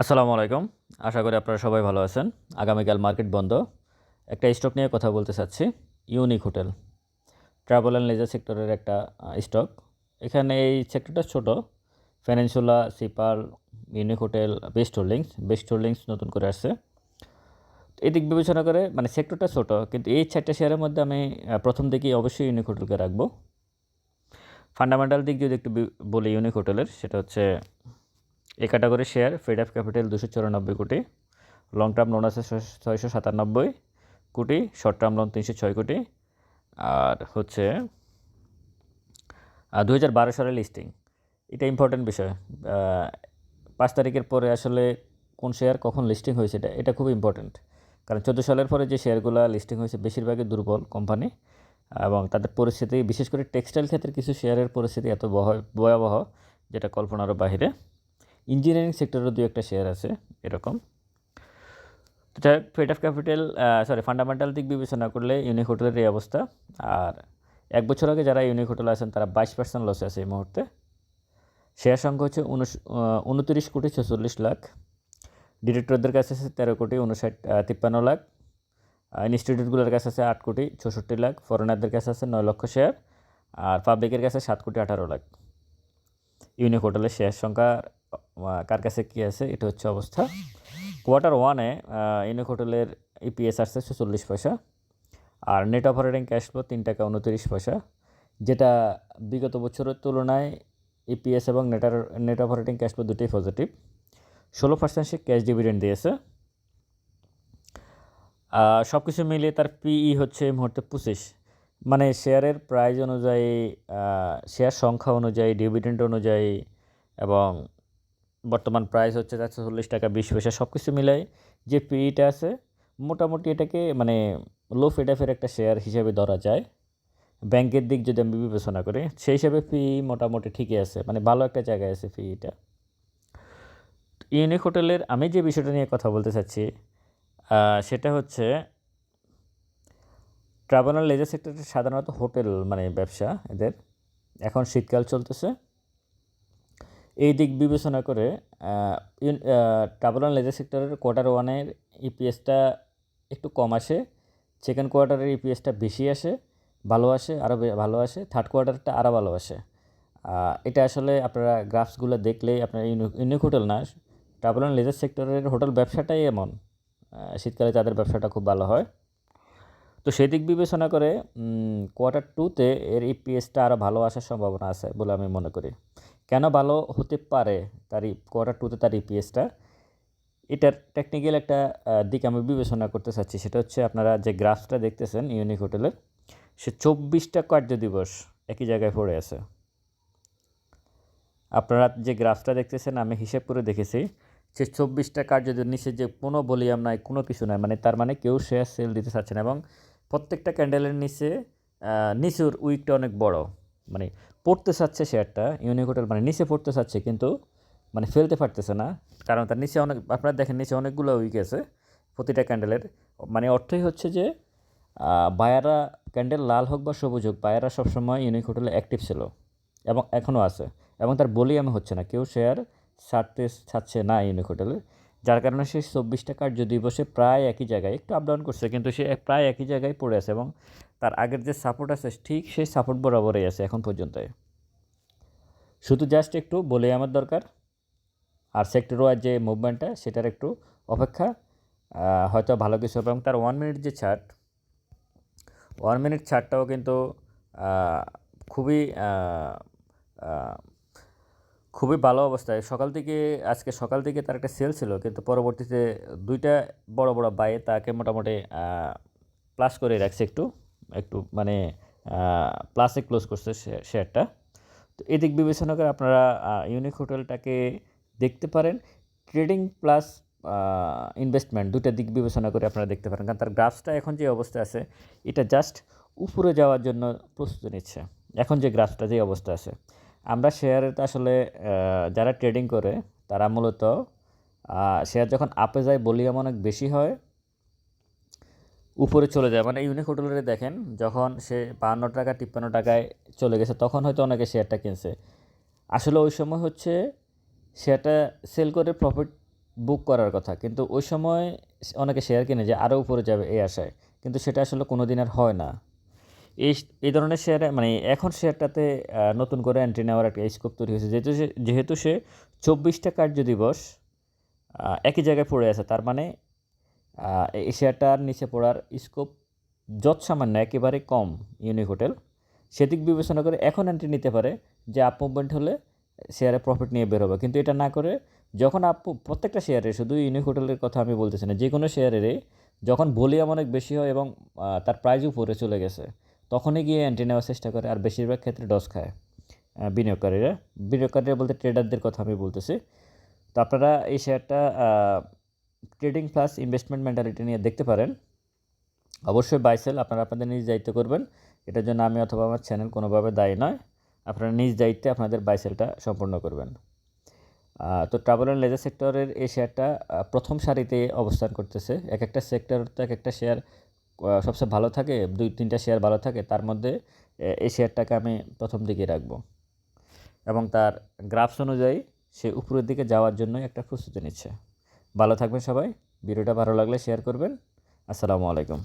আসসালামু আলাইকুম। আশা করি আপনারা সবাই ভালো আছেন। আগামীকাল মার্কেট বন্ধ। একটা স্টক নিয়ে কথা বলতে চাচ্ছি। Unique hotel. Travel and leisure সেক্টরের একটা স্টক। এখানে এই সেক্টরটা ছোট। Peninsula sea pearl unique hotel, best holdings. Best holdings নতুন করে আসছে। এদিক বিবেচনা করে মানে সেক্টরটা ছোট, কিন্তু এই চারটা শেয়ারের মধ্যে আমি প্রথম দিকেই অবশ্যই ইউনিক হোটেলকে রাখব। ফান্ডামেন্টাল দিক যদি একটু বলি ইউনিক হোটেলের, সেটা হচ্ছে এই category share paid up capital দুশো চুরানব্বই কোটি লং টার্ম লোন আছে ছয়শো সাতানব্বই কোটি শর্ট টার্ম লোন তিনশো ছয় কোটি, আর হচ্ছে দু হাজার বারো সালের লিস্টিং এটা ইম্পর্টেন্ট বিষয়। পাঁচ তারিখের পরে আসলে কোন শেয়ার কখন লিস্টিং হয়েছে এটা এটা খুব ইম্পর্টেন্ট কারণ চোদ্দ সালের পরে যে শেয়ারগুলো লিস্টিং হয়েছে বেশিরভাগই দুর্বল কোম্পানি এবং তাদের পরিস্থিতি, বিশেষ করে টেক্সটাইল ক্ষেত্রে কিছু শেয়ারের পরিস্থিতি এত বহ- ভয়াবহ, যেটা কল্পনারও বাহিরে ইঞ্জিনিয়ারিং সেক্টরের দু একটা শেয়ার আছে, এরকম। তো paid up capital sorry fundamental দিক বিবেচনা করলে ইউনিক হোটেলের এই অবস্থা। আর এক বছর আগে যারা ইউনিক হোটেল আছেন, তারা বাইশ পার্সেন্ট লসে আছে এই মুহূর্তে। শেয়ার সংখ্যা হচ্ছে উনত্রিশ কোটি ছেচল্লিশ লাখ। ডিরেক্টরদের কাছে আছে তেরো কোটি উনষাট তিপ্পান্ন লাখ। ইনস্টিটিউটগুলোর কাছে আছে আট কোটি চৌষট্টি লাখ। ফরেনারদের কাছে আছে নয় লক্ষ শেয়ার আর পাবলিকের কাছে সাত কোটি আঠারো লাখ। ইউনিক হোটেলের শেয়ার সংখ্যা কার কাছে কী আছে? এটা হচ্ছে অবস্থা। কোয়ার্টার ওয়ানে ইউনিক হোটেলের ইপিএস আসছে ছেচল্লিশ পয়সা। আর নেট অপারেটিং ক্যাশ ফ্লো তিন টাকা উনতিরিশ পয়সা। যেটা বিগত বছরের তুলনায় ইপিএস এবং নেটার নেট অপারেটিং ক্যাশ ফ্লো দুটোই পজিটিভ ষোলো পার্সেন্ট সে ক্যাশ ডিভিডেন্ড দিয়েছে। সব কিছু মিলিয়ে তার পিই হচ্ছে এই মুহূর্তে পঁচিশ। মানে শেয়ারের প্রাইস অনুযায়ী শেয়ার সংখ্যা অনুযায়ী ডিভিডেন্ড অনুযায়ী এবং বর্তমান প্রাইস হচ্ছে চারশো চল্লিশ টাকা, বিশ পয়সা সব কিছু মিলাই যে পিইটা আছে, মোটামুটি এটাকে মানে লো ফেডাফের একটা শেয়ার হিসেবে ধরা যায়। ব্যাংকের দিক যদি আমি বিবেচনা করি, সেই হিসাবে ফি মোটামুটি ঠিকই আছে মানে ভালো একটা জায়গায় আছে ফিটা ইউনিক হোটেলের আমি যে বিষয়টা নিয়ে কথা বলতে চাচ্ছি সেটা হচ্ছে ট্রাভেল অ্যান্ড লেজার সেক্টরে সাধারণত হোটেল মানে ব্যবসা এদের। এখন শীতকাল চলতেছে এই দিক বিবেচনা করে ট্রাভেল অ্যান্ড লেজার সেক্টরের কোয়ার্টার ওয়ানের ইপিএসটা একটু কম আসে সেকেন্ড কোয়ার্টারের ইপিএসটা বেশি আসে, ভালো আসে আরও ভালো আসে থার্ড কোয়ার্টারটা আরও ভালো আসে। এটা আসলে আপনারা গ্রাফসগুলো দেখলেই আপনার ইউনিক হোটেল না ট্রাভেল অ্যান্ড লেজার সেক্টরের হোটেল ব্যবসাটাই এমন। শীতকালে তাদের ব্যবসাটা খুব ভালো হয়। তো সেদিক বিবেচনা করে কোয়ার্টার টুতে এর ইপিএসটা আরও ভালো আসার সম্ভাবনা আছে বলে আমি মনে করি। কেন ভালো হতে পারে তার কোয়ার্টার টুতে তার ইপিএসটা এটার টেকনিক্যাল একটা দিক আমি বিবেচনা করতে চাচ্ছি। সেটা হচ্ছে আপনারা যে গ্রাফটা দেখতেছেন ইউনিক হোটেলের সে চব্বিশটা কার্য দিবস একই জায়গায় পড়ে আছে। আপনারা যে গ্রাফটা দেখতেছেন, আমি হিসেব করে দেখেছি, সে চব্বিশটা কার্যদের নিচে যে কোনো ভলিউম নাই, কোনো কিছু নাই মানে তার মানে কেউ শেয়ার সেল দিতে চাচ্ছে না এবং প্রত্যেকটা ক্যান্ডেলের নিচে নিচুর উইকটা অনেক বড়। মানে পড়তে চাচ্ছে শেয়ারটা ইউনিক হোটেল মানে নিচে পড়তে চাচ্ছে কিন্তু মানে ফেলতে পারতেছে না। কারণ তার নিচে অনেক, আপনারা দেখেন নিচে অনেকগুলো উইক আছে, প্রতিটা ক্যান্ডেলের মানে অর্থই হচ্ছে যে বায়ারা ক্যান্ডেল লাল হোক বা সবুজ হোক, বায়ারা সবসময় ইউনিক হোটেলে অ্যাক্টিভ ছিল এবং এখনও আছে। এবং তার বলিয়ামে হচ্ছে না, কেউ শেয়ার ছাড়তে, ছাড়ছে না ইউনিক হোটেলে যার কারণে সে চব্বিশটা কার্য দিবসে প্রায় একই জায়গায় একটু আপ ডাউন করছে, কিন্তু সে প্রায় একই জায়গায় পড়ে আছে এবং তার আগের যে সাপোর্ট আছে, ঠিক সেই সাপোর্ট বরাবরই আছে এখন পর্যন্ত শুধু জাস্ট একটু বলে আমার দরকার, আর সেক্টর ওয়াইজ যে মুভমেন্টটা সেটার একটু অপেক্ষা হয়তো ভালো কিছু হবে এবং তার ওয়ান মিনিট যে ছাট ওয়ান মিনিট চার্টটাও কিন্তু খুবই খুবই ভালো অবস্থায়। সকাল থেকে, আজকে সকাল থেকে তার একটা সেল ছিল, কিন্তু পরবর্তীতে দুইটা বড় বড় বাইয়ে তাকে মোটামুটি প্লাস করে রাখছে একটু একটু মানে প্লাসে ক্লোজ করছে শেয়ারটা তো এদিক বিবেচনা করে আপনারা ইউনিক হোটেলটাকে দেখতে পারেন। ট্রেডিং প্লাস ইনভেস্টমেন্ট দুটা দিক বিবেচনা করে আপনারা দেখতে পারেন। কারণ তার গ্রাফসটা এখন যে অবস্থা আছে, এটা জাস্ট উপরে যাওয়ার জন্য প্রস্তুতি নিচ্ছে। এখন যে গ্রাফসটা যে অবস্থা আছে। আমরা শেয়ারে তো আসলে যারা ট্রেডিং করে, তারা মূলত শেয়ার যখন আপে যায় ভলিউম অনেক বেশি হয়, উপরে চলে যায়। মানে ইউনিক হোটেলের দেখেন, যখন সে বাহান্ন টাকা, তিপ্পান্ন টাকায় চলে গেছে, তখন হয়তো অনেকে শেয়ারটা কিনছে। আসলে ওই সময় হচ্ছে শেয়ারটা সেল করে প্রফিট বুক করার কথা। কিন্তু ওই সময় অনেকে শেয়ার কিনে যে আরও উপরে যাবে, এই আশায়। কিন্তু সেটা আসলে কোনো দিন আর হয় না। এই এই ধরনের শেয়ারে মানে এখন শেয়ারটাতে নতুন করে এন্ট্রি নেওয়ার একটা স্কোপ তৈরি হয়েছে। যেহেতু সে যেহেতু সে চব্বিশটা কার্য দিবস একই জায়গায় পড়ে আছে, তার মানে এই শেয়ারটার নিচে পড়ার স্কোপ যৎ সামান্য একেবারে কম ইউনিক হোটেল। সেদিক বিবেচনা করে এখন এন্ট্রি নিতে পারে, যে আপ মুভমেন্ট হলে শেয়ারে প্রফিট নিয়ে বেরোবে কিন্তু এটা না করে যখন আপ, প্রত্যেকটা শেয়ারে শুধু ইউনিক হোটেলের কথা আমি বলতেছি না যে কোনো শেয়ারেরই যখন ভলিউম অনেক বেশি হয় এবং তার প্রাইস উপরে চলে গেছে তখনই গিয়ে এন্ট্রি নেওয়ার চেষ্টা করে আর বেশিরভাগ ক্ষেত্রে ডস খায় বিনিয়োগকারীরা। বিনিয়োগকারীরা বলতে ট্রেডারদের কথা আমি বলতেছি। তো আপনারা এই শেয়ারটা ট্রেডিং প্লাস ইনভেস্টমেন্ট মেন্টালিটি নিয়ে দেখতে পারেন। অবশ্যই বাইসেল আপনারা আপনাদের নিজ দায়িত্ব করবেন। এটার জন্য আমি অথবা আমার চ্যানেল কোনোভাবে দায়ী নয়। আপনারা নিজ দায়িত্বে আপনাদের বাইসেলটা সম্পূর্ণ করবেন। তো ট্রাভেল অ্যান্ড লেজার সেক্টরের এই শেয়ারটা প্রথম সারিতে অবস্থান করতেছে। এক একটা সেক্টর তো এক একটা শেয়ার সবচেয়ে ভালো থাকে, দুই, তিনটা শেয়ার ভালো থাকে, তার মধ্যে এই শেয়ারটাকে আমি প্রথম দিকে রাখব। এবং তার গ্রাফস অনুযায়ী সে উপরের দিকে যাওয়ার জন্য একটা প্রস্তুতি নিচ্ছে। ভালো থাকবেন সবাই, ভিডিওটা ভালো লাগলে শেয়ার করবেন। আসসালামু আলাইকুম।